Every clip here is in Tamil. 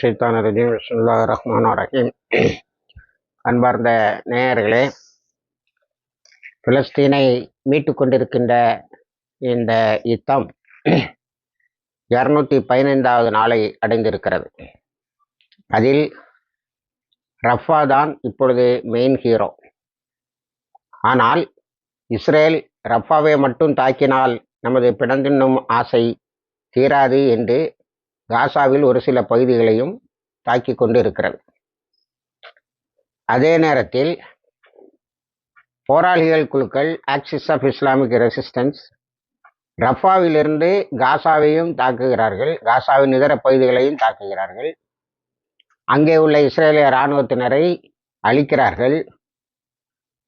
ஷைத்தான் ரஜீம். ரஹ்மான் ரஹீம். அன்பார்ந்த நேயர்களே பிலஸ்தீனை மீட்டு கொண்டிருக்கின்ற இந்த யுத்தம் இரநூத்தி பதினைந்தாவது நாளை அடைந்திருக்கிறது. அதில் ரஃபா தான் இப்பொழுது மெயின் ஹீரோ ஆனால் இஸ்ரேல் ரஃபாவை மட்டும் தாக்கினால் நமது பிணந்தின்னும் ஆசை தீராது என்று காசாவில் ஒரு சில பகுதிகளையும் தாக்கி கொண்டு இருக்கிறது அதே நேரத்தில் போராளிகள் குழுக்கள் ஆக்சிஸ் ஆஃப் இஸ்லாமிக் ரெசிஸ்டன்ஸ் ரஃபாவிலிருந்து காசாவையும் தாக்குகிறார்கள். காசாவின் இதர பகுதிகளையும் தாக்குகிறார்கள். அங்கே உள்ள இஸ்ரேலிய இராணுவத்தினரை அழிக்கிறார்கள்.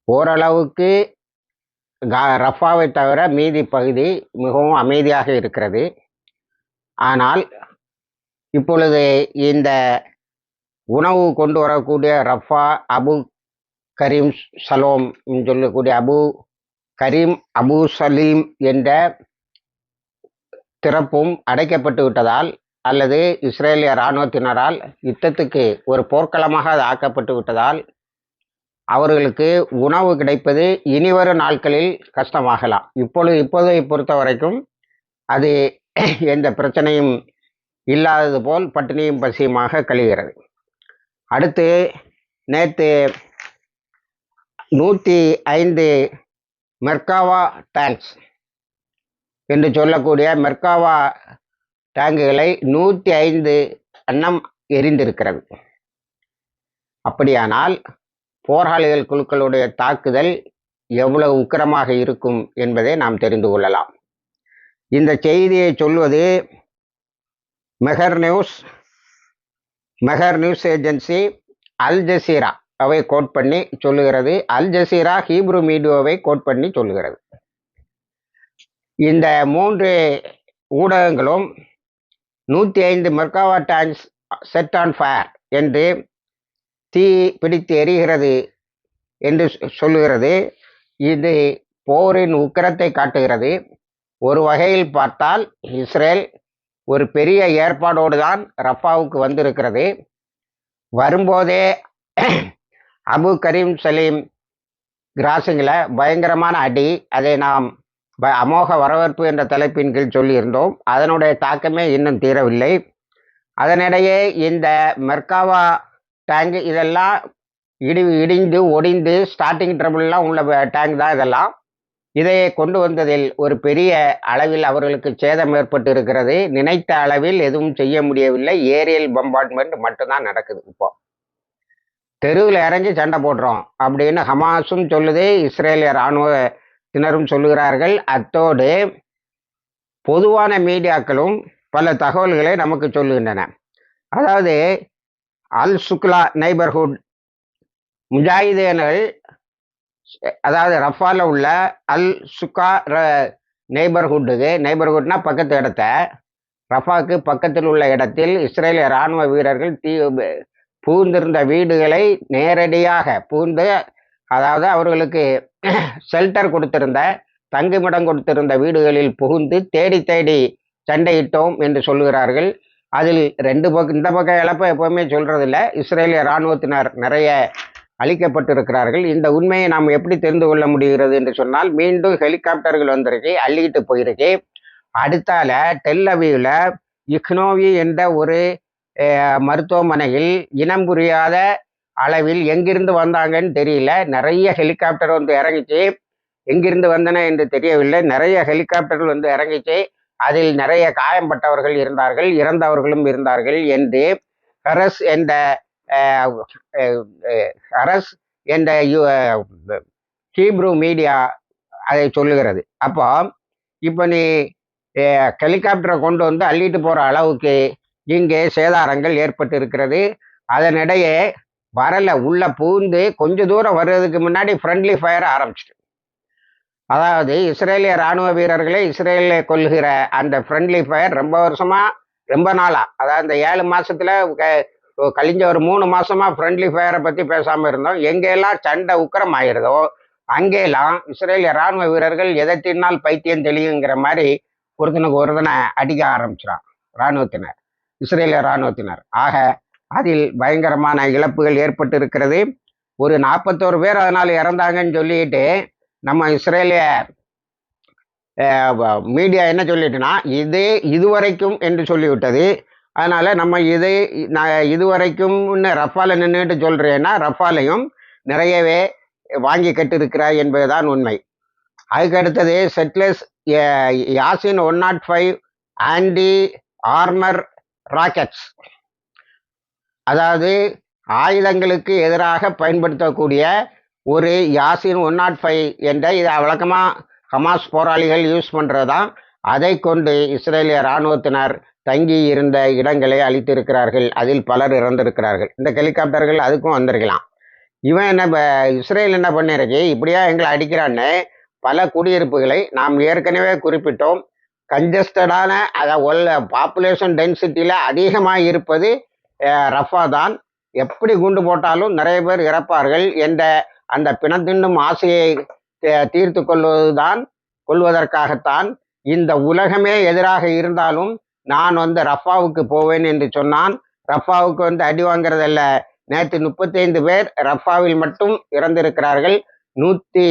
ஓரளவுக்கு கா ரஃபாவை தவிர மீதி பகுதி மிகவும் அமைதியாக இருக்கிறது. ஆனால் இப்பொழுது இந்த உணவு கொண்டு வரக்கூடிய ரஃபா அபு கரீம் சலோம் சொல்லக்கூடிய அபு கரீம் அபு சலீம் என்ற திறப்பும் அடைக்கப்பட்டு விட்டதால் அல்லது இஸ்ரேலிய இராணுவத்தினரால் யுத்தத்துக்கு ஒரு போர்க்களமாக அது ஆக்கப்பட்டு விட்டதால் அவர்களுக்கு உணவு கிடைப்பது இனிவரும் நாட்களில் கஷ்டமாகலாம். இப்பொழுது இப்போதை பொறுத்த வரைக்கும் அது எந்த பிரச்சனையும் இல்லாதது போல் பட்டினியும் பசியுமாக கழிகிறது. அடுத்து நேற்று நூற்றி ஐந்து மெர்காவா டேங்க்ஸ் என்று சொல்லக்கூடிய மெர்காவா டேங்குகளை நூற்றி ஐந்து அன்னம் எரிந்திருக்கிறது. அப்படியானால் போராளிகள் குழுக்களுடைய தாக்குதல் எவ்வளவு உக்கிரமாக இருக்கும் என்பதை நாம் தெரிந்து கொள்ளலாம். இந்த செய்தியை சொல்வது Mehr News Mehr News agency Al Jazeera அவை கோட் பண்ணி சொல்லுகிறது. அல் ஜசீரா ஹீப்ரு மீடியோவை கோட் பண்ணி சொல்லுகிறது. இந்த மூன்று ஊடகங்களும் நூற்றி ஐந்து Merkava times set on fire என்று தீ பிடித்து எரிகிறது என்று சொல்லுகிறது. இது போரின் உக்கிரத்தை காட்டுகிறது. ஒரு வகையில் பார்த்தால் இஸ்ரேல் ஒரு பெரிய ஏற்பாடோடு தான் ரஃபாவுக்கு வந்திருக்கிறது. வரும்போதே அபு கரீம் சலீம் கிராசிங்கில் பயங்கரமான அடி அதை நாம் அமோக வரவேற்பு என்ற தலைப்பின் கீழ் சொல்லியிருந்தோம். அதனுடைய தாக்கமே இன்னும் தீரவில்லை. அதனிடையே இந்த மெர்காவா டேங்கு இதெல்லாம் இடி இடிந்து ஒடிந்து ஸ்டார்டிங் ட்ரபிள்லாம் உள்ள டேங்க் தான் இதெல்லாம். இதையே கொண்டு வந்ததில் ஒரு பெரிய அளவில் அவர்களுக்கு சேதம் ஏற்பட்டு இருக்கிறது நினைத்த அளவில் எதுவும் செய்ய முடியவில்லை. ஏரியல் பம்பார்ட்மெண்ட் மட்டும்தான் நடக்குது இப்போ. தெருவில் இறங்கி சண்டை போடுறோம் அப்படின்னு ஹமாஸும் சொல்லுது இஸ்ரேலிய இராணுவத்தினரும் சொல்லுகிறார்கள். அத்தோடு பொதுவான மீடியாக்களும் பல தகவல்களை நமக்கு சொல்லுகின்றன. அதாவது அல் சுக்லா நெய்பர்ஹுட் முஜாஹிதீன்கள் அதாவது ரஃபால உள்ள அல் சுக்கா நெய்பர்ஹுட்டுக்கு நெய்பர்ஹுட்னா பக்கத்து இடத்த. ரஃபாக்கு பக்கத்தில் உள்ள இடத்தில் இஸ்ரேலிய இராணுவ வீரர்கள் தீ பூந்திருந்த வீடுகளை நேரடியாக பூந்து அதாவது அவர்களுக்கு ஷெல்டர் கொடுத்திருந்த தங்குமிடம் கொடுத்திருந்த வீடுகளில் புகுந்து தேடி தேடி சண்டையிட்டோம் என்று சொல்லுகிறார்கள். அதில் ரெண்டு பக்கம் இந்த பக்கம் இழப்ப எப்போவுமே சொல்கிறதில்ல இஸ்ரேலிய இராணுவத்தினர் நிறைய அழிக்கப்பட்டிருக்கிறார்கள். இந்த உண்மையை நாம் எப்படி தெரிந்து கொள்ள முடிகிறது என்று சொன்னால் மீண்டும் ஹெலிகாப்டர்கள் வந்திருக்கு அள்ளிக்கிட்டு போயிருக்கு. அடுத்தால டெல்லவியில் இக்னோவி என்ற ஒரு மருத்துவமனையில் இனம் புரியாத அளவில் எங்கிருந்து வந்தாங்கன்னு தெரியல. நிறைய ஹெலிகாப்டர் வந்து இறங்கிச்சு. எங்கிருந்து வந்தன என்று தெரியவில்லை. நிறைய ஹெலிகாப்டர்கள் வந்து இறங்கிச்சு. அதில் நிறைய காயம்பட்டவர்கள் இருந்தார்கள் இறந்தவர்களும் இருந்தார்கள் என்று ஹரஸ் என்ற அரஸ் என்ற ஹீப்ரூ மீடியா அதை சொல்லுகிறது. அப்போ இப்போ நீ ஹெலிகாப்டரை கொண்டு வந்து அள்ளிட்டு போகிற அளவுக்கு இங்கே சேதாரங்கள் ஏற்பட்டு இருக்கிறது அதனிடையே வரல உள்ள பூந்து கொஞ்ச தூரம் வர்றதுக்கு முன்னாடி ஃப்ரெண்ட்லி ஃபயர் ஆரம்பிச்சிட்டு அதாவது இஸ்ரேலிய இராணுவ வீரர்களை இஸ்ரேலிய கொள்கிற அந்த ஃப்ரெண்ட்லி ஃபயர் ரொம்ப வருஷமா ரொம்ப நாளாக அதாவது இந்த ஏழு மாதத்தில் கழிஞ்ச ஒரு மூணு மாசமா ஃப்ரெண்ட்லி ஃபயரை பத்தி பேசாம இருந்தோம். எங்கெல்லாம் சண்டை உக்கரம் ஆயிருதோ அங்கேலாம் இஸ்ரேலிய ராணுவ வீரர்கள் எதை தின்னால் பைத்தியம் தெளியுங்கிற மாதிரி ஒருத்தனுக்கு ஒருத்தனை அடிக்க ஆரம்பிச்சிடான் இராணுவத்தினர் இஸ்ரேலிய இராணுவத்தினர் ஆக அதில் பயங்கரமான இழப்புகள் ஏற்பட்டு இருக்கிறது ஒரு நாற்பத்தோரு பேர் அதனால் இறந்தாங்கன்னு சொல்லிட்டு நம்ம இஸ்ரேலிய மீடியா என்ன சொல்லிட்டுனா இது இதுவரைக்கும் என்று சொல்லிவிட்டது. அதனால் நம்ம இதை நான் இதுவரைக்கும் ரஃபால நின்றுட்டு சொல்கிறேன்னா ரஃபாலையும் நிறையவே வாங்கி கட்டிருக்கிறாய் என்பதுதான் உண்மை. அதுக்கு அடுத்தது செட்லஸ் Yassin one nought five anti armour rockets அதாவது ஆயுதங்களுக்கு எதிராக பயன்படுத்தக்கூடிய ஒரு யாசின் ஒன் நாட் ஃபைவ் என்ற இதை வழக்கமாக ஹமாஸ் போராளிகள் யூஸ் பண்ணுறது தான் அதை கொண்டு இஸ்ரேலிய இராணுவத்தினர் தங்கி இருந்த இடங்களை அழித்திருக்கிறார்கள். அதில் பலர் இறந்திருக்கிறார்கள். இந்த ஹெலிகாப்டர்கள் அதுக்கும் வந்திருக்கலாம். இவன் என்ன இஸ்ரேல் என்ன பண்ணிருக்கு? இப்படியா எங்களை அடிக்கிறான்னு பல குடியிருப்புகளை நாம் ஏற்கனவே குறிப்பிட்டோம். கஞ்சஸ்டடான அதாவது பாப்புலேஷன் டென்சிட்டியில் அதிகமாக இருப்பது ரஃபா தான். எப்படி குண்டு போட்டாலும் நிறைய பேர் இறப்பார்கள் என்ற அந்த பிணத்தின்னும் ஆசையை தீர்த்து கொள்வதுதான் கொள்வதற்காகத்தான் இந்த உலகமே எதிராக இருந்தாலும் நான் வந்து ரஃபாவுக்கு போவேன் என்று சொன்னான். ரஃபாவுக்கு வந்து அடி வாங்குறதல்ல. நேற்று முப்பத்தைந்து பேர் ரஃபாவில் மட்டும் இறந்திருக்கிறார்கள். நூற்றி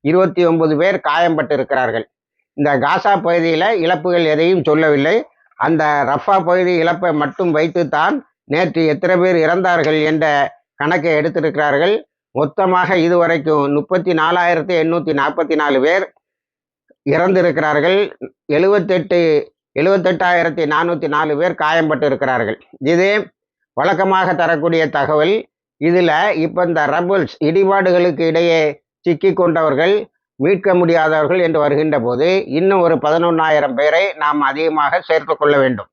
இருபத்தி ஒன்பது பேர் காயம்பட்டிருக்கிறார்கள். இந்த காசா பகுதியில் இழப்புகள் எதையும் சொல்லவில்லை. அந்த ரஃபா பகுதி இழப்பை மட்டும் வைத்துத்தான் நேற்று எத்தனை பேர் இறந்தார்கள் என்ற கணக்கை எடுத்திருக்கிறார்கள். மொத்தமாக இதுவரைக்கும் முப்பத்தி நாலாயிரத்தி எண்ணூற்றி நாற்பத்தி நாலு பேர் இறந்திருக்கிறார்கள். எழுபத்தெட்டு எழுபத்தெட்டாயிரத்தி நானூற்றி நாலு பேர் காயம்பட்டு இருக்கிறார்கள் இது வழக்கமாக தரக்கூடிய தகவல் இதில் இப்போ இந்த ரபுல்ஸ் இடிபாடுகளுக்கு இடையே சிக்கி கொண்டவர்கள் மீட்க முடியாதவர்கள் என்று வருகின்ற போது இன்னும் ஒரு பதினொன்றாயிரம் பேரை நாம் அதிகமாக சேர்த்து கொள்ள வேண்டும்.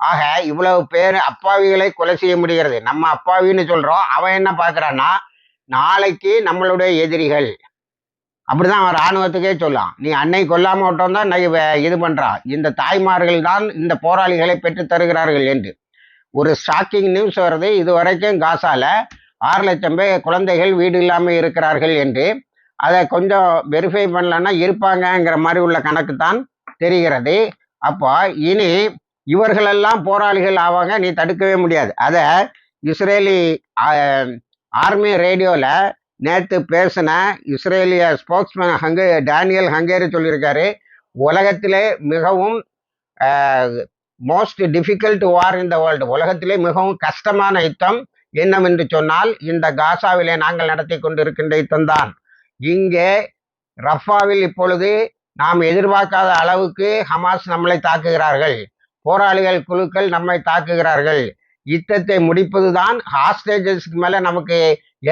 ஆக இவ்வளவு பேர் அப்பாவிகளை கொலை செய்ய முடிகிறது. நம்ம அப்பாவின்னு சொல்கிறோம் அவன் என்ன பார்க்குறான்னா நாளைக்கு நம்மளுடைய எதிரிகள் அப்படிதான் அவன் இராணுவத்துக்கே சொல்லலாம் நீ அன்னை கொல்லாம விட்டோம் தான் இது பண்றான் இந்த தாய்மார்கள் தான் இந்த போராளிகளை பெற்று தருகிறார்கள் என்று. ஒரு ஷாக்கிங் நியூஸ் வருது. இது வரைக்கும் காசால ஆறு லட்சம் பேர் குழந்தைகள் வீடு இல்லாமல் இருக்கிறார்கள் என்று. அதை கொஞ்சம் வெரிஃபை பண்ணலன்னா இருப்பாங்கங்கிற மாதிரி உள்ள கணக்கு தான் தெரிகிறது. அப்போ இனி இவர்களெல்லாம் போராளிகள் ஆவாங்க நீ தடுக்கவே முடியாது. அதை இஸ்ரேலி ஆர்மி ரேடியோவில் நேற்று பேசின இஸ்ரேலிய ஸ்போக்ஸ்மேன் ஹங்கே டேனியல் ஹங்கேரி சொல்லியிருக்காரு உலகத்திலே மிகவும் most difficult war in the world உலகத்திலே மிகவும் கஷ்டமான யுத்தம் என்னவென்று சொன்னால் இந்த காசாவிலே நாங்கள் நடத்தி கொண்டிருக்கின்ற யுத்தம்தான். இங்கே ரஃபாவில் இப்பொழுது நாம் எதிர்பார்க்காத அளவுக்கு ஹமாஸ் நம்மளை தாக்குகிறார்கள். போராளிகள் குழுக்கள் நம்மை தாக்குகிறார்கள். யுத்தத்தை முடிப்பதுதான் ஹாஸ்டேஜஸ்க்கு மேலே நமக்கு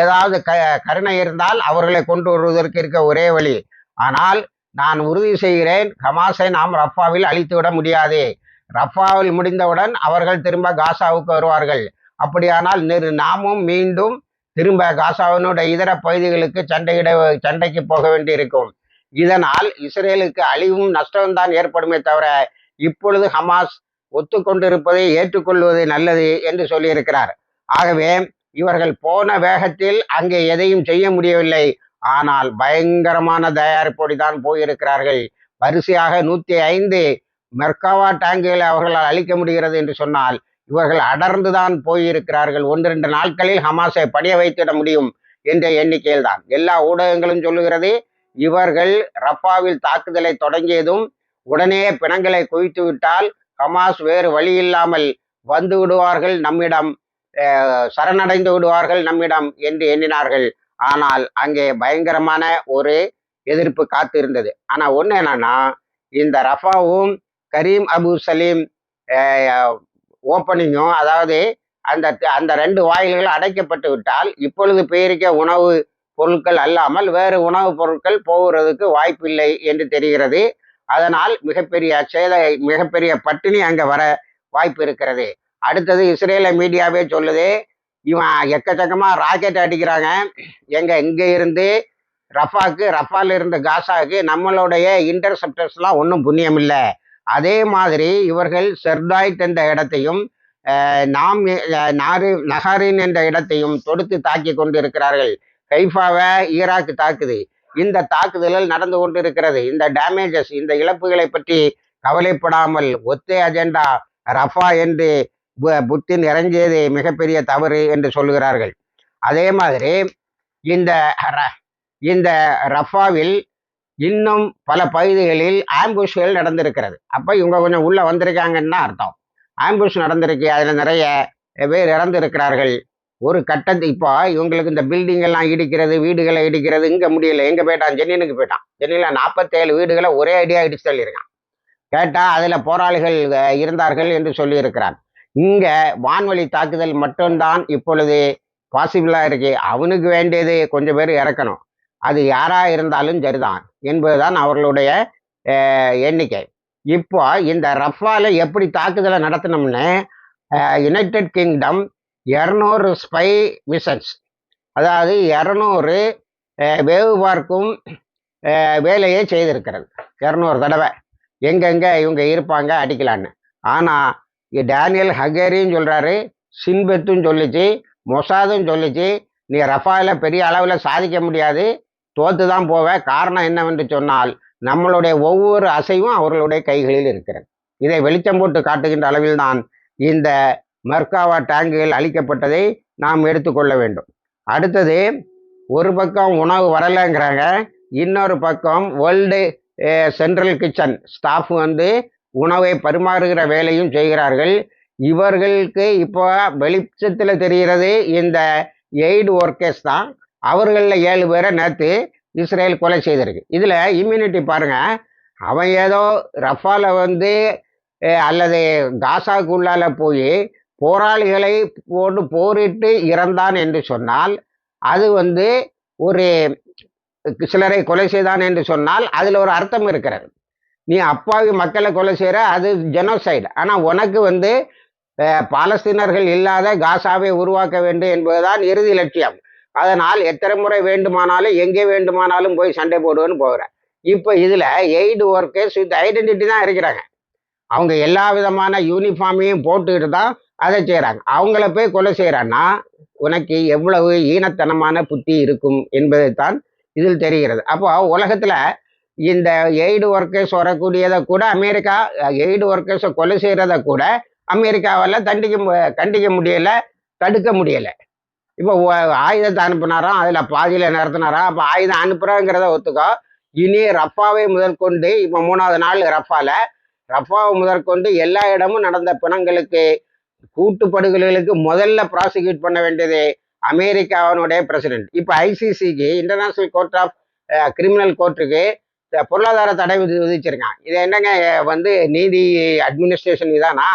ஏதாவது க கருணை இருந்தால் அவர்களை கொண்டு வருவதற்கு இருக்க ஒரே வழி. ஆனால் நான் உறுதி செய்கிறேன் ஹமாஸை நாம் ரஃபாவில் அழித்து விட முடியாது. ரஃபாவில் முடிந்தவுடன் அவர்கள் திரும்ப காசாவுக்கு வருவார்கள். அப்படியானால் நாமும் மீண்டும் திரும்ப காசாவினுடைய இதர பகுதிகளுக்கு சண்டையிட சண்டைக்கு போக வேண்டியிருக்கும். இதனால் இஸ்ரேலுக்கு அழிவும் நஷ்டம்தான் ஏற்படுமே தவிர இப்பொழுது ஹமாஸ் ஒத்துக்கொண்டிருப்பதை ஏற்றுக்கொள்வது நல்லது என்று சொல்லியிருக்கிறார். ஆகவே இவர்கள் போன வேகத்தில் அங்கே எதையும் செய்ய முடியவில்லை. ஆனால் பயங்கரமான தயாரிப்போடி தான் போயிருக்கிறார்கள். வரிசையாக நூற்றி ஐந்து மெர்காவா டேங்குகளை அவர்களால் அழிக்க முடிகிறது என்று சொன்னால் இவர்கள் அடர்ந்துதான் போயிருக்கிறார்கள். ஒன்று ரெண்டு நாட்களில் ஹமாஸை பணிய வைத்திட முடியும் என்ற எண்ணிக்கையில் தான் எல்லா ஊடகங்களும் சொல்லுகிறது இவர்கள் ரஃபாவில் தாக்குதலை தொடங்கியதும் உடனே பிணங்களை குவித்து விட்டால் ஹமாஸ் வேறு வழி இல்லாமல் வந்து விடுவார்கள் நம்மிடம் சரணடைந்து விடுவார்கள் நம்மிடம் என்று எண்ணினார்கள். ஆனால் அங்கே பயங்கரமான ஒரு எதிர்ப்பு காத்து இருந்தது ஆனால் ஒன்று என்னன்னா இந்த ரஃபாவும் கரீம் அபு சலீம் ஓப்பனிங்கும் அதாவது அந்த அந்த ரெண்டு வாயில்கள் அடைக்கப்பட்டு விட்டால் இப்பொழுது பெயரிக்க உணவு பொருட்கள் அல்லாமல் வேறு உணவுப் பொருட்கள் போகிறதுக்கு வாய்ப்பில்லை என்று தெரிகிறது. அதனால் மிகப்பெரிய சேத மிகப்பெரிய பட்டினி அங்கே வர வாய்ப்பு இருக்கிறது. அடுத்தது இஸ்ரேல மீடியாவே சொல்லுது இவன் எக்கச்சக்கமாக ராக்கெட் அடிக்கிறாங்க. எங்க இங்கே இருந்து ரஃபாக்கு ரஃபால இருந்து காசாவுக்கு நம்மளுடைய இன்டர்செப்டர்ஸ்லாம் ஒன்றும் புண்ணியம் இல்லை அதே மாதிரி இவர்கள் செர்டாய்ட் என்ற இடத்தையும் நாம் நாரு நஹாரின் என்ற இடத்தையும் தொடுத்து தாக்கி கொண்டு இருக்கிறார்கள் கைஃபாவை ஈராக் தாக்குது. இந்த தாக்குதல்கள் நடந்து கொண்டிருக்கிறது. இந்த டேமேஜஸ் இந்த இழப்புகளை பற்றி கவலைப்படாமல் ஒத்தே அஜெண்டா ரஃபா என்று பு- புத்தின் இறங்கியது மிகப்பெரிய தவறு என்று சொல்லுகிறார்கள். அதே மாதிரி இந்த ர- இந்த ரஃபாவில் இன்னும் பல பகுதிகளில் ஆம்புஷ்கள் நடந்திருக்கிறது. அப்போ இவங்க கொஞ்சம் உள்ளே வந்திருக்காங்கன்னு தான் அர்த்தம். ஆம்புஷ் நடந்திருக்கு அதில் நிறைய பேர் இறந்திருக்கிறார்கள். ஒரு கட்டத்து இப்போ இவங்களுக்கு இந்த பில்டிங் எல்லாம் இடிக்கிறது வீடுகளை இடிக்கிறது இங்கே முடியல. எங்கே போயிட்டான்? ஜென்னினுக்கு போயிட்டான். ஜென்னியில் நாற்பத்தேழு வீடுகளை ஒரே ஐடியா இடிச்சு சொல்லியிருக்கான். கேட்டால் அதில் போராளிகள் இருந்தார்கள் என்று சொல்லியிருக்கிறான் இங்கே வான்வழி தாக்குதல் மட்டும்தான் இப்பொழுது பாசிபிளாக இருக்கு. அவனுக்கு வேண்டியது கொஞ்சம் பேர் இறக்கணும். அது யாராக இருந்தாலும் சரிதான் என்பதுதான் அவர்களுடைய எண்ணிக்கை. இப்போ இந்த ரஃபால எப்படி தாக்குதலை நடத்தினோம்னு யுனைடெட் கிங்டம் இரநூறு ஸ்பை மிஷன்ஸ் அதாவது இரநூறு வேவு பார்க்கும் வேலையை செய்திருக்கிறது. இரநூறு தடவை. எங்கெங்கே இவங்க இருப்பாங்க அடிக்கலான்னு. ஆனால் டேனியல் ஹகேரியும் சொல்கிறாரு சின்பெத்தும் சொல்லிச்சு மொசாதும் சொல்லிச்சு நீ ரஃபாயில் பெரிய அளவில் சாதிக்க முடியாது தோத்து தான் போவேன் காரணம் என்னவென்று சொன்னால் நம்மளுடைய ஒவ்வொரு அசைவும் அவர்களுடைய கைகளில் இருக்கிறது. இதை வெளிச்சம் போட்டு காட்டுகின்ற அளவில்தான் இந்த மர்காவா டேங்குகள் அளிக்கப்பட்டதை நாம் எடுத்துக்கொள்ள வேண்டும். அடுத்தது ஒரு பக்கம் உணவு வரலைங்கிறாங்க இன்னொரு பக்கம் வேர்ல்டு சென்ட்ரல் கிச்சன் ஸ்டாஃப் வந்து உணவை பரிமாறுகிற வேலையும் செய்கிறார்கள். இவர்களுக்கு இப்போ வெளிச்சத்தில் தெரிகிறது இந்த எய்டு ஒர்க்கர்ஸ் தான் அவர்களில் ஏழு பேரை நேற்று இஸ்ரேல் கொலை செய்திருக்கு. இதில் இம்யூனிட்டி பாருங்கள் அவன் ஏதோ ரஃபால வந்து அல்லது காசாக்குள்ளால போய் போராளிகளை போட்டு போரிட்டு இறந்தான் என்று சொன்னால் அது வந்து ஒரு சிலரை கொலை செய்தான் என்று சொன்னால் அதில் ஒரு அர்த்தம் இருக்கிறது. நீ அப்பாவி மக்களை கொலை செய்கிற அது ஜெனோசைடு ஆனால் உனக்கு வந்து பாலஸ்தீனர்கள் இல்லாத காசாவை உருவாக்க வேண்டும் என்பதுதான் இறுதி லட்சியம். அதனால் எத்தனை முறை வேண்டுமானாலும் எங்கே வேண்டுமானாலும் போய் சண்டை போடுவேன்னு போகிறேன் இப்போ இதில் எய்டு ஒர்க்கர்ஸ் வித் ஐடென்டிட்டி தான் இருக்கிறாங்க. அவங்க எல்லா விதமான யூனிஃபார்மையும் போட்டுக்கிட்டு தான் அதை செய்கிறாங்க அவங்கள போய் கொலை செய்கிறான்னா உனக்கு எவ்வளவு ஈனத்தனமான புத்தி இருக்கும் என்பதைத்தான் இதில் தெரிகிறது. அப்போ உலகத்தில் இந்த எய்டு ஒர்க்கர்ஸ் வரக்கூடியதை கூட அமெரிக்கா எய்டு ஒர்க்கர்ஸை கொலை செய்கிறத கூட அமெரிக்காவால் தண்டிக்க மு- கண்டிக்க முடியலை தடுக்க முடியலை. இப்போ ஆயுதத்தை அனுப்புனாராம் அதில் பாதியில் நிறுத்தினாராம் அப்போ ஆயுதம் அனுப்புகிறோங்கிறத ஒத்துக்கோ. இனி ரஃபாவை முதற்கொண்டு இப்போ மூணாவது நாள் ரப்பாவில் ரஃபாவை முதற்கொண்டு எல்லா இடமும் நடந்த பிணங்களுக்கு கூட்டு படுகொலைகளுக்கு முதல்ல ப்ராசிக்யூட் பண்ண வேண்டியது அமெரிக்காவினுடைய பிரசிடென்ட் இப்போ ஐசிசிக்கு இன்டர்நேஷனல் கோர்ட் ஆஃப் கிரிமினல் கோர்ட்டுக்கு பொருளாதார தடை விதி விதிச்சிருக்கான் இது என்னங்க வந்து நீதி அட்மினிஸ்ட்ரேஷன் இதானா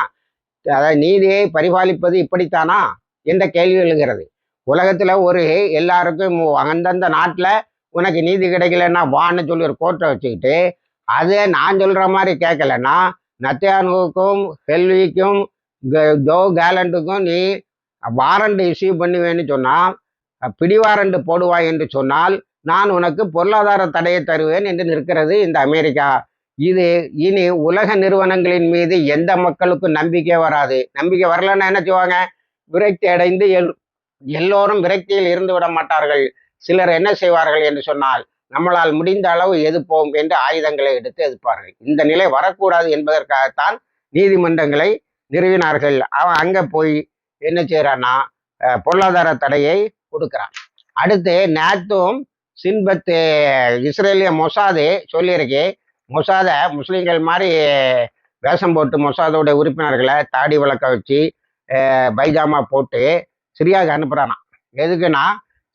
அதாவது நீதியை பரிபாலிப்பது இப்படித்தானா? என்ற கேள்வி எழுகிறது. உலகத்தில் ஒரு எல்லாருக்கும் அந்தந்த நாட்டில் உனக்கு நீதி கிடைக்கலன்னா வான்னு சொல்லி ஒரு கோர்ட்டை வச்சுக்கிட்டு அதை நான் சொல்கிற மாதிரி கேட்கலன்னா நத்தியானுக்கும் ஹெல்விக்கும் ஜோ கேலண்டுக்கும் நீ வாரண்ட் இஷ்யூ பண்ணுவேன்னு சொன்னால் பிடிவாரண்ட் போடுவாய் என்று சொன்னால் நான் உனக்கு பொருளாதார தடையை தருவேன் என்று நிற்கிறது இந்த அமெரிக்கா. இது இனி உலக நிறுவனங்களின் மீது எந்த மக்களுக்கும் நம்பிக்கை வராது. நம்பிக்கை வரலன்னா என்ன செய்வாங்க? விரக்தி அடைந்து எல் எல்லோரும் விரக்தியில் இருந்து விட மாட்டார்கள். சிலர் என்ன செய்வார்கள் என்று சொன்னால் நம்மளால் முடிந்த அளவு எதிர்ப்போம் என்று ஆயுதங்களை எடுத்து எதிர்ப்பார்கள். இந்த நிலை வரக்கூடாது என்பதற்காகத்தான் நீதிமன்றங்களை நிறுவினார்கள். அவன் அங்கே போய் என்ன செய்கிறான்னா பொருளாதார தடையை கொடுக்குறான். அடுத்து நேத்தும் சின்பத்து இஸ்ரேலிய மொசாது சொல்லியிருக்கு மொசாதை முஸ்லீம்கள் மாதிரி வேஷம் போட்டு மொசாதோட உறுப்பினர்களை தாடி வளர்க்க வச்சு பைஜாமா போட்டு சிரியாவுக்கு அனுப்புகிறானாம் எதுக்குன்னா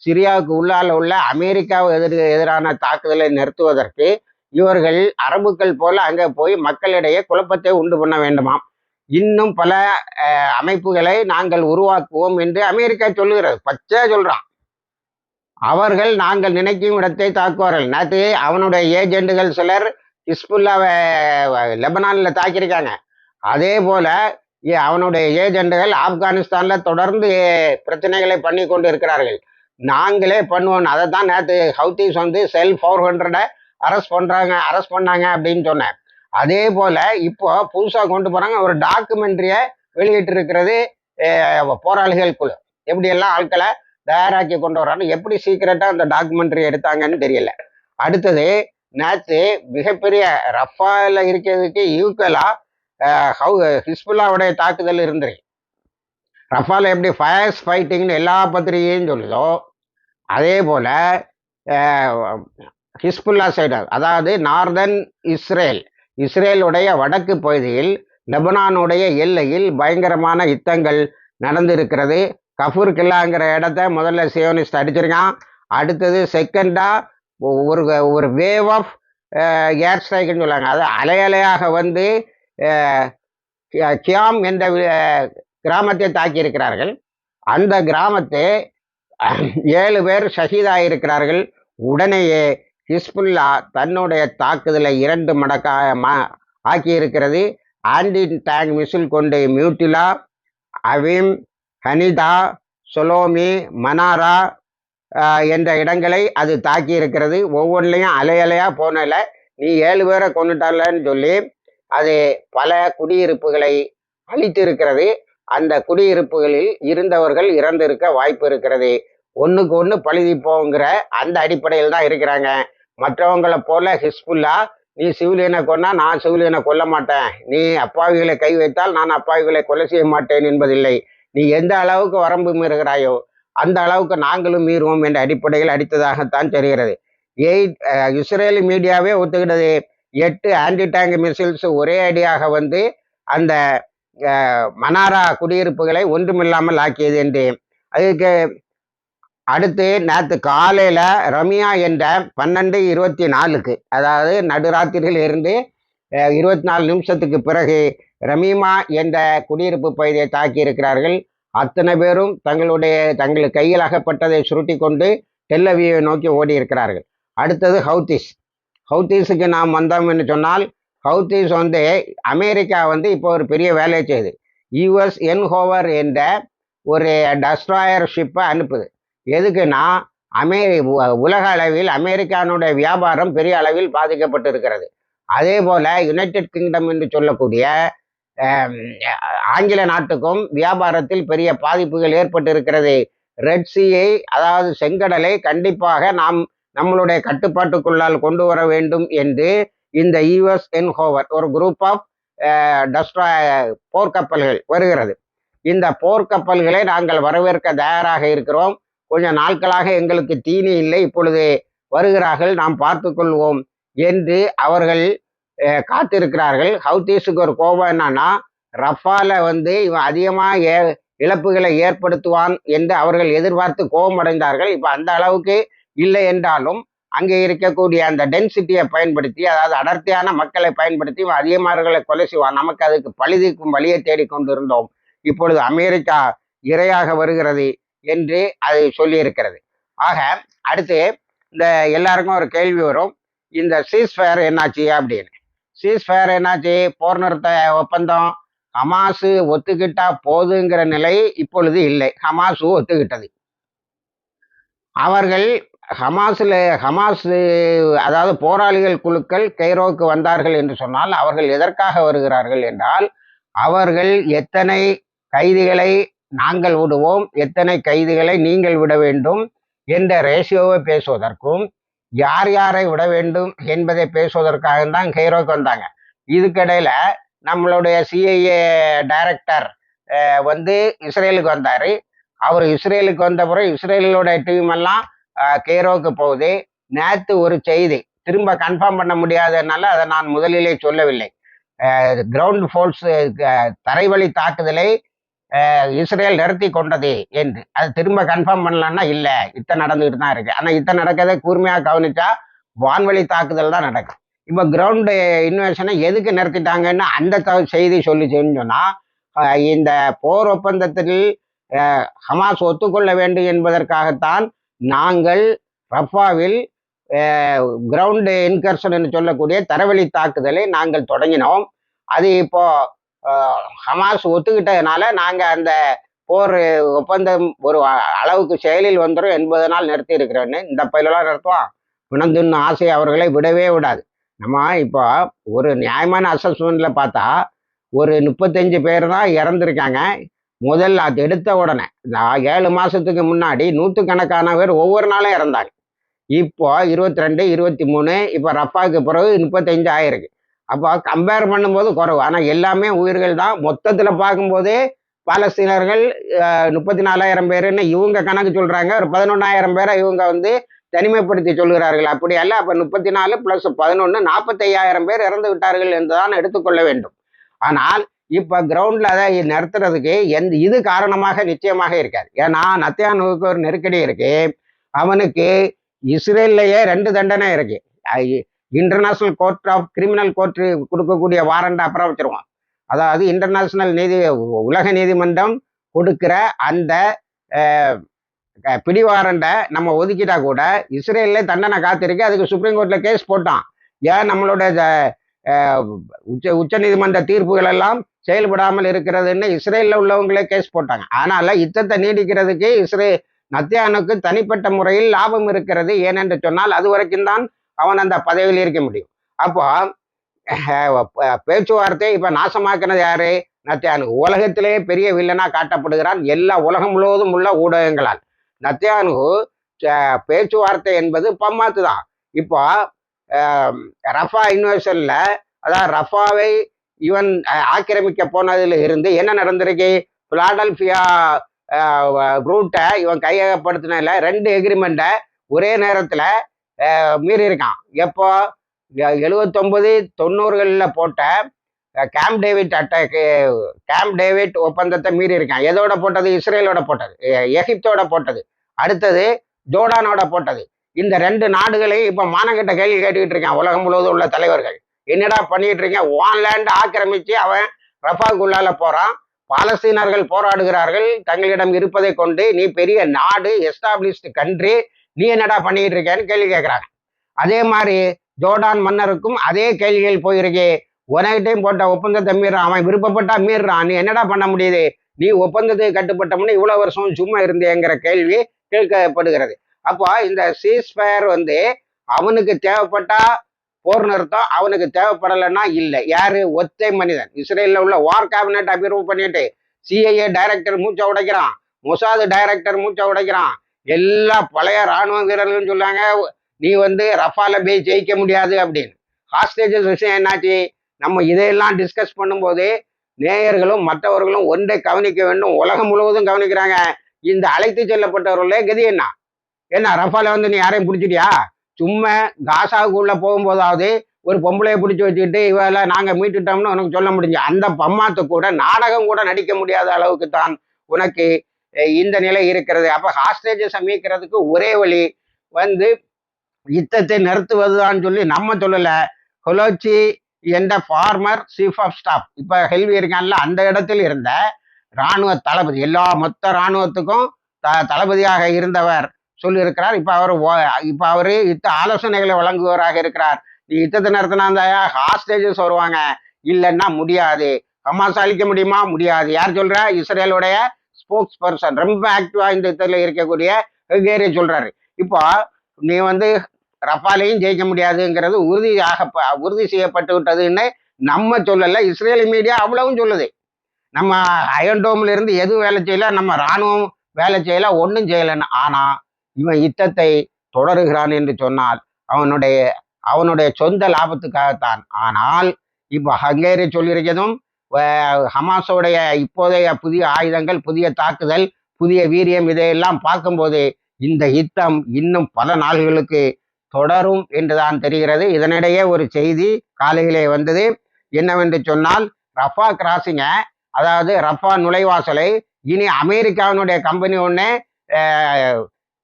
சிரியாவுக்கு உள்ளால உள்ள அமெரிக்காவுக்கு எதிர் எதிரான தாக்குதலை நிறுத்துவதற்கு இவர்கள் அரபுக்கள் போல அங்கே போய் மக்களிடையே குழப்பத்தை உண்டு பண்ண வேண்டுமாம். இன்னும் பல அமைப்புகளை நாங்கள் உருவாக்குவோம் என்று அமெரிக்கா சொல்லுகிறது. பச்சையா சொல்றான். அவர்கள் நாங்கள் நினைக்கும் இடத்தை தாக்குவார்கள். நேற்று அவனுடைய ஏஜெண்டுகள் சிலர் ஹிஸ்புல்லாவை லெபனானில் தாக்கியிருக்காங்க. அதே போல அவனுடைய ஏஜெண்டுகள் ஆப்கானிஸ்தான்ல தொடர்ந்து பிரச்சனைகளை பண்ணி கொண்டு இருக்கிறார்கள் நாங்களே பண்ணுவோம். அதை தான் நேற்று ஹவுத்திஸ் வந்து செல் ஃபோர் ஹண்ட்ரடை அரெஸ்ட் பண்ணுறாங்க அரெஸ்ட் பண்ணாங்க அப்படின்னு சொன்னேன். அதே போல இப்போ புதுசாக கொண்டு போகிறாங்க ஒரு டாக்குமெண்ட்ரியை வெளியிட்டு இருக்கிறது போராளிகள் குழு. எப்படியெல்லாம் ஆட்களை தயாராக்கி கொண்டு வராங்க எப்படி சீக்கிரட்டாக அந்த டாக்குமெண்ட்ரி எடுத்தாங்கன்னு தெரியல. அடுத்தது நேற்று மிகப்பெரிய ரஃபால இருக்கிறதுக்கு யூக்கலா ஹவு ஹிஸ்புல்லாவுடைய தாக்குதல் இருந்துரு ரஃபால் எப்படி ஃபயர்ஸ் ஃபைட்டிங்னு எல்லா பத்திரிகையும் சொல்லுதோ அதே போல் ஹிஸ்புல்லா சைடு அதாவது நார்தன் இஸ்ரேல் இஸ்ரேலுடைய வடக்கு பகுதியில் லெபனானுடைய எல்லையில் பயங்கரமான யுத்தங்கள் நடந்திருக்கிறது. கஃபூர் கில்லாங்கிற இடத்த முதல்ல சியோனிஸ்ட் அடிச்சிருக்கான். அடுத்தது செகண்டா ஒரு ஒரு வேவ் ஆஃப் ஏர் ஸ்ட்ரைக்குன்னு சொல்லுவாங்க. அது அலையலையாக வந்து கியாம் என்ற கிராமத்தை தாக்கி இருக்கிறார்கள் அந்த கிராமத்தை ஏழு பேர் ஷஹீதாயிருக்கிறார்கள். உடனேயே ஹிஸ்புல்லா தன்னுடைய தாக்குதலை இரண்டு மடக்காக மா ஆக்கி இருக்கிறது டேங் மிசில் கொண்டு மியூட்டிலா அவீம் ஹனிதா சொலோமி மனாரா என்ற இடங்களை அது தாக்கி இருக்கிறது ஒவ்வொன்றிலையும் அலை அலையா போனல. நீ ஏழு பேரை கொண்டுட்டாலன்னு சொல்லி அது பல குடியிருப்புகளை அழித்து இருக்கிறது அந்த குடியிருப்புகளில் இருந்தவர்கள் இறந்திருக்க வாய்ப்பு இருக்கிறது. ஒன்றுக்கு ஒன்று பழுதி போங்கிற அந்த அடிப்படையில் தான் இருக்கிறாங்க. மற்றவங்களை போல ஹிஸ்புல்லா நீ சிவிலியனை கொன்னா நான் சிவிலியனை கொல்ல மாட்டேன். நீ அப்பாவிகளை கை வைத்தால் நான் அப்பாவிகளை கொலை செய்ய மாட்டேன் என்பதில்லை. நீ எந்த அளவுக்கு வரம்பு மீறுகிறாயோ அந்த அளவுக்கு நாங்களும் மீறுவோம் என்ற அடிப்படையில் அடித்ததாகத்தான் தெரிகிறது. எயிட் இஸ்ரேல் இஸ்ரேலி மீடியாவே ஒத்துக்கிட்டது. எட்டு ஆன்டி டேங்க் மிசைல்ஸ் ஒரே அடியாக வந்து அந்த மனாரா குடியிருப்புகளை ஒன்றுமில்லாமல் ஆக்கியது என்று. அதுக்கு அடுத்து நேற்று காலையில் ரம்யா என்ற பன்னெண்டு இருபத்தி நாலுக்கு அதாவது நடுராத்திரியில் இருந்து இருபத்தி நாலு நிமிஷத்துக்கு பிறகு ரமீமா என்ற குடியிருப்பு பகுதியை தாக்கி இருக்கிறார்கள். அத்தனை பேரும் தங்களுடைய தங்கள் கையில் அகப்பட்டதை சுருட்டி கொண்டு டெல்லவியை நோக்கி ஓடி இருக்கிறார்கள். அடுத்தது ஹவுத்திஸ். ஹவுத்திஸுக்கு நாம் வந்தோம் என்று சொன்னால் ஹவுத்திஸ் வந்து அமெரிக்கா வந்து இப்போ ஒரு பெரிய வேலையை செய்யுது யூஎஸ் என்ஹோவர் என்ற ஒரு டஸ்ட்ராயர் ஷிப்பை அனுப்புது. எதுக்குன்னா அமெரி உலக அளவில் அமெரிக்கானுடைய வியாபாரம் பெரிய அளவில் பாதிக்கப்பட்டு இருக்கிறது அதே போல யுனைடெட் கிங்டம் என்று சொல்லக்கூடிய ஆங்கில நாட்டுக்கும் வியாபாரத்தில் பெரிய பாதிப்புகள் ஏற்பட்டு இருக்கிறது ரெட் சீயை அதாவது செங்கடலை கண்டிப்பாக நாம் நம்மளுடைய கட்டுப்பாட்டுக்குள்ளால் கொண்டு வர வேண்டும் என்று இந்த யுஎஸ் என்ஹோவர் ஒரு குரூப் ஆஃப் டஸ்ட்ரா போர்க்கப்பல்கள் வருகிறது. இந்த போர்க்கப்பல்களை நாங்கள் வரவேற்க தயாராக இருக்கிறோம். கொஞ்ச நாட்களாக எங்களுக்கு தீனி இல்லை இப்பொழுது வருகிறார்கள் நாம் பார்த்துக்கொள்வோம் என்று அவர்கள் காத்திருக்கிறார்கள். ஹவுதீஸுக்கு ஒரு கோபம் என்னன்னா ரஃபால வந்து இவன் அதிகமாக ஏ இழப்புகளை ஏற்படுத்துவான் என்று அவர்கள் எதிர்பார்த்து கோபமடைந்தார்கள் இப்போ அந்த அளவுக்கு இல்லை என்றாலும் அங்கே இருக்கக்கூடிய அந்த டென்சிட்டியை பயன்படுத்தி அதாவது அடர்த்தியான மக்களை பயன்படுத்தி இவன் கொலை செய்வான். நமக்கு அதுக்கு பழிதிக்கும் வழியை தேடிக்கொண்டிருந்தோம் இப்பொழுது அமெரிக்கா இரையாக வருகிறது. என்று அது சொல்லியிருக்கிறது. ஆக அடுத்து இந்த எல்லாருக்கும் ஒரு கேள்வி வரும். இந்த சீஸ்ஃபயர் என்னாச்சு அப்படின்னு. சீஸ்ஃபயர் என்னாச்சு? போர் நிறுத்த ஒப்பந்தம். ஹமாஸு ஒத்துக்கிட்டா போதுங்கிற நிலை இப்பொழுது இல்லை. ஹமாஸு ஒத்துக்கிட்டது. அவர்கள் ஹமாஸில் ஹமாஸ் அதாவது போராளிகள் குழுக்கள் கைரோவுக்கு வந்தார்கள் என்று சொன்னால் அவர்கள் எதற்காக வருகிறார்கள் என்றால் அவர்கள் எத்தனை கைதிகளை நாங்கள் விடுவோம். எத்தனை கைதிகளை நீங்கள் விட வேண்டும் என்ற ரேஷியோவை பேசுவதற்கும் யார் யாரை விட வேண்டும் என்பதை பேசுவதற்காக தான் கைரோக்கு வந்தாங்க. இதுக்கிடையில நம்மளுடைய சிஐஏ டைரக்டர் வந்து இஸ்ரேலுக்கு வந்தார். அவர் இஸ்ரேலுக்கு வந்த பிறகு இஸ்ரேலோட டீம் எல்லாம் கெய்ரோவுக்கு போகுது. நேற்று ஒரு செய்தி திரும்ப கன்ஃபார்ம் பண்ண முடியாததுனால அதை நான் முதலிலே சொல்லவில்லை. கிரவுண்ட் ஃபோல்ஸ் தரைவழி தாக்குதலை இஸ்ரேல் நிறுத்தி கொண்டது என்று. அது திரும்ப கன்ஃபார்ம் பண்ணலன்னா இல்லை. இத்தனை நடந்துகிட்டு தான் இருக்கு. ஆனால் இத்தனை நடக்கிறதை கூர்மையாக கவனிச்சா வான்வழி தாக்குதல் தான் நடக்கும். இப்போ கிரவுண்டு இன்வெஷனை எதுக்கு நிறுத்திட்டாங்கன்னு அந்த செய்தி சொல்லிச்சுன்னு சொன்னால் இந்த போர் ஒப்பந்தத்தில் ஹமாஸ் ஒத்துக்கொள்ள வேண்டும் என்பதற்காகத்தான் நாங்கள் ரஃபாவில் கிரவுண்டு இன்கர்ஷன் என்று சொல்லக்கூடிய தரவழி தாக்குதலை நாங்கள் தொடங்கினோம். அது இப்போ ஹமாஸ் ஒத்துக்கிட்டதுனால நாங்கள் அந்த போர் ஒப்பந்தம் ஒரு அளவுக்கு செயலில் வந்துடும் என்பதனால் நிறுத்தி இருக்கிறோன்னு இந்த பயிலெல்லாம் நிறுத்துவான் பிணந்துன்னு ஆசை அவர்களை விடவே விடாது. நம்ம இப்போ ஒரு நியாயமான அசஸ்மெண்ட்டில் பார்த்தா ஒரு முப்பத்தஞ்சு பேர் தான் இறந்துருக்காங்க. முதல்ல அது எடுத்த உடனே நான் ஏழு மாதத்துக்கு முன்னாடி நூற்றுக்கணக்கான பேர் ஒவ்வொரு நாளும் இறந்தாங்க. இப்போ இருபத்தி ரெண்டு இருபத்தி மூணு இப்போ ரஃபாவுக்கு பிறகு முப்பத்தஞ்சு ஆயிருக்கு. அப்போ கம்பேர் பண்ணும்போது குறைவு. ஆனால் எல்லாமே உயிர்கள் தான். மொத்தத்தில் பார்க்கும்போதே பாலஸ்தீனர்கள் முப்பத்தி நாலாயிரம் பேருன்னு இவங்க கணக்கு சொல்கிறாங்க ஒரு பதினொன்னாயிரம் பேரை இவங்க வந்து தனிமைப்படுத்தி சொல்கிறார்கள். அப்படி அல்ல. அப்போ முப்பத்தி நாலு ப்ளஸ் பதினொன்று நாற்பத்தையாயிரம் பேர் இறந்து விட்டார்கள் என்றுதான் எடுத்துக்கொள்ள வேண்டும். ஆனால் இப்போ கிரவுண்டில் அதை நிறுத்துறதுக்கு எந்த இது காரணமாக நிச்சயமாக இருக்காது. ஏன்னா நத்தியானுக்கு ஒரு நெருக்கடி இருக்கு. அவனுக்கு இஸ்ரேல்லையே ரெண்டு தண்டனை இருக்கு. International court of criminal court கொடுக்கக்கூடிய வாரண்டை அப்புறம் வச்சிருவோம். அதாவது இன்டர்நேஷனல் நீதி உலக நீதிமன்றம் கொடுக்கிற அந்த பிடிவாரண்டை நம்ம ஒதுக்கிட்டா கூட இஸ்ரேல்ல தண்டனை காத்திருக்கு. அதுக்கு சுப்ரீம் கோர்ட்ல கேஸ் போட்டான். ஏன் நம்மளோட உச்ச உச்ச நீதிமன்ற தீர்ப்புகள் எல்லாம் செயல்படாமல் இருக்கிறதுன்னு இஸ்ரேலில் உள்ளவங்களே கேஸ் போட்டாங்க. ஆனால் யுத்தத்தை நீடிக்கிறதுக்கு இஸ்ரே நத்தியானுக்கு தனிப்பட்ட முறையில் லாபம் இருக்கிறது ஏனென்று சொன்னால் அது வரைக்கும் தான் அவன் அந்த பதவியில் இருக்க முடியும். அப்போ பேச்சுவார்த்தை இப்ப நாசமாக்கினது யாரு? நத்தியானு. உலகத்திலே பெரிய வில்லனா காட்டப்படுகிறான் எல்லா உலகம் முழுவதும் உள்ள ஊடகங்களால். நத்தியானு பேச்சுவார்த்தை என்பது பம்மாத்து தான். இப்போ ரஃபா இன்வெஷன்ல அதாவது ரஃபாவை இவன் ஆக்கிரமிக்க போனதுல இருந்து என்ன நடந்திருக்கு? பிலாடல்பியா ரூட்டை இவன் கையகப்படுத்தினதுல ரெண்டு எக்ரிமெண்ட்டை ஒரே நேரத்தில் மீறி இருக்கான். எப்போ? எழுவத்தொம்பது தொண்ணூறுகளில் போட்ட Camp David attack Camp David ஒப்பந்தத்தை மீறி இருக்கான். எதோட போட்டது? இஸ்ரேலோட போட்டது. எகிப்தோட போட்டது. அடுத்தது ஜோர்டானோட போட்டது. இந்த ரெண்டு நாடுகளையும் இப்போ மானங்கிட்ட கேள்வி கேட்டுக்கிட்டு இருக்கான். உலகம் முழுவதும் உள்ள தலைவர்கள். என்னடா பண்ணிட்டு இருக்கேன் ஓன் லேண்ட் ஆக்கிரமிச்சு அவன் ரஃபாக்குள்ளால போறான். பாலஸ்தீனர்கள் போராடுகிறார்கள். தங்களிடம் இருப்பதை கொண்டு நீ பெரிய நாடு எஸ்டாப்ளிஷ்டு கண்ட்ரி நீ என்னடா பண்ணிட்டு இருக்கேன்னு கேள்வி கேட்கிறாங்க அதே மாதிரி ஜோர்டான் மன்னருக்கும் அதே கேள்விகள் போயிருக்கே. உனகிட்டையும் போட்ட ஒப்பந்தத்தை மீறான் அவன் விருப்பப்பட்டா மீறான் நீ என்னடா பண்ண முடியுது? நீ ஒப்பந்தத்துக்கு கட்டுப்பட்டோம்னு இவ்வளவு வருஷம் சும்மா இருந்தேங்கிற கேள்வி கேட்கப்படுகிறது. அப்போ இந்த சீஸ்பயர் வந்து அவனுக்கு தேவைப்பட்டா போர் நிறுத்தம் அவனுக்கு தேவைப்படலைன்னா இல்லை. யாரு? ஒத்தை மனிதன். இஸ்ரேலில் உள்ள வார் கேபினட் அபிரூவ் பண்ணிட்டு சிஐஏ டைரக்டர் மூச்சை உடைக்கிறான். மொசாது டைரக்டர் மூச்சை உடைக்கிறான். எல்லா பழைய ராணுவ வீரர்களும் சொல்லாங்க நீ வந்து ரஃபால போய் ஜெயிக்க முடியாது அப்படின்னு. ஹாஸ்டேஜஸ் விஷயம் என்னாச்சு? நம்ம இதையெல்லாம் டிஸ்கஸ் பண்ணும்போது நேயர்களும் மற்றவர்களும் ஒன்றை கவனிக்க வேண்டும். உலகம் முழுவதும் கவனிக்கிறாங்க. இந்த அழைத்து செல்லப்பட்டவர்களே கதி என்ன? என்ன ரஃபால வந்து நீ யாரையும் பிடிச்சிட்டியா? சும்மா காசாவுக்குள்ள போகும்போதாவது ஒரு பொம்பளையை பிடிச்சி வச்சுக்கிட்டு இவள நாங்கள் மீட்டுட்டோம்னு உனக்கு சொல்ல முடிஞ்சு. அந்த பம்மாத்து கூட நாடகம் கூட நடிக்க முடியாத அளவுக்கு தான் உனக்கு இந்த நிலை இருக்கிறது. அப்போ ஹாஸ்டேஜை சமைக்கிறதுக்கு ஒரே வழி வந்து யுத்தத்தை நிறுத்துவதுதான் சொல்லி நம்ம சொல்லலை. கொலோச்சி என்ற ஃபார்மர் சீஃப் ஆஃப் ஸ்டாஃப் இப்போ ஹெல்வி இருக்கான்ல அந்த இடத்தில் இருந்த இராணுவ தளபதி எல்லா மொத்த இராணுவத்துக்கும் த தளபதியாக இருந்தவர் சொல்லியிருக்கிறார். இப்போ அவர் இப்போ அவர் யுத்த ஆலோசனைகளை வழங்குவராக இருக்கிறார். நீ யுத்தத்தை நடத்தினா அந்த ஹாஸ்டேஜஸ் வருவாங்க. இல்லைன்னா முடியாது. ஹமாஸ் அழிக்க முடியுமா? முடியாது. யார் சொல்ற? இஸ்ரேலுடைய ஸ்போக்ஸ் பர்சன் ரொம்ப ஆக்டிவா இந்த இதில் இருக்கக்கூடிய ஹெகேரி சொல்றாரு. இப்போ நீ வந்து ரஃபாலையும் ஜெயிக்க முடியாதுங்கிறது உறுதியாக உறுதி செய்யப்பட்டு விட்டதுன்னு நம்ம சொல்லலை இஸ்ரேலி மீடியா அவ்வளவும் சொல்லுது. நம்ம அயன்டோம்ல இருந்து எதுவும் வேலை செய்யல நம்ம இராணுவம் வேலை செய்யல ஒன்றும் செய்யலைன்னு. ஆனா இவன் யுத்தத்தை தொடருகிறான் என்று சொன்னால் அவனுடைய அவனுடைய சொந்த லாபத்துக்காகத்தான். ஆனால் இப்போ ஹங்கேரி சொல்லியிருக்கதும் ஹமாஸோடைய இப்போதைய புதிய ஆயுதங்கள் புதிய தாக்குதல் புதிய வீரியம் இதையெல்லாம் பார்க்கும்போது இந்த யுத்தம் இன்னும் பல நாள்களுக்கு தொடரும் என்றுதான் தெரிகிறது. இதனிடையே ஒரு செய்தி காலையிலே வந்தது. என்னவென்று சொன்னால் ரஃபா கிராசிங்க அதாவது ரஃபா நுழைவாசலை இனி அமெரிக்காவினுடைய கம்பெனி ஒன்று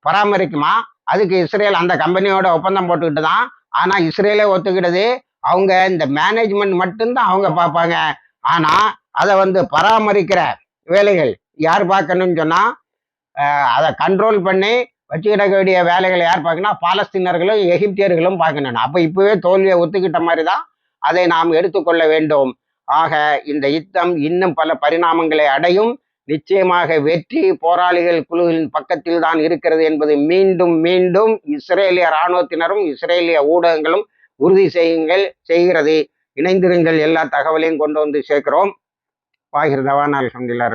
பராமரிக்குமா? அதுக்கு இஸ்ரேல் அந்த கம்பெனியோட ஒப்பந்தம் போட்டுக்கிட்டு தான் ஆனால் இஸ்ரேலே ஒத்துக்கிடுது. அவங்க இந்த மேனேஜ்மெண்ட் மட்டும்தான் அவங்க பார்ப்பாங்க. ஆனால் அதை வந்து பராமரிக்கிற வேலைகள் யார் பார்க்கணும்னு சொன்னால் அதை கண்ட்ரோல் பண்ணி வச்சுக்கிட வேண்டிய வேலைகளை யார் பார்க்கணும் பாலஸ்தீனர்களும் எகிப்தியர்களும் பார்க்கணும். அப்போ இப்போவே தோல்வியை ஒத்துக்கிட்ட மாதிரி தான் அதை நாம் எடுத்துக்கொள்ள வேண்டும். ஆக இந்த யுத்தம் இன்னும் பல பரிணாமங்களை அடையும். நிச்சயமாக வெற்றி போராளிகள் குழுவின் பக்கத்தில் தான் இருக்கிறது என்பது மீண்டும் மீண்டும் இஸ்ரேலிய இராணுவத்தினரும் இஸ்ரேலிய ஊடகங்களும் உறுதி செய்யுங்கள் செய்கிறது. இணைந்திருங்கள். எல்லா தகவலையும் கொண்டு வந்து சேர்க்கிறோம். வாகிருதவான் அலமதுல்லா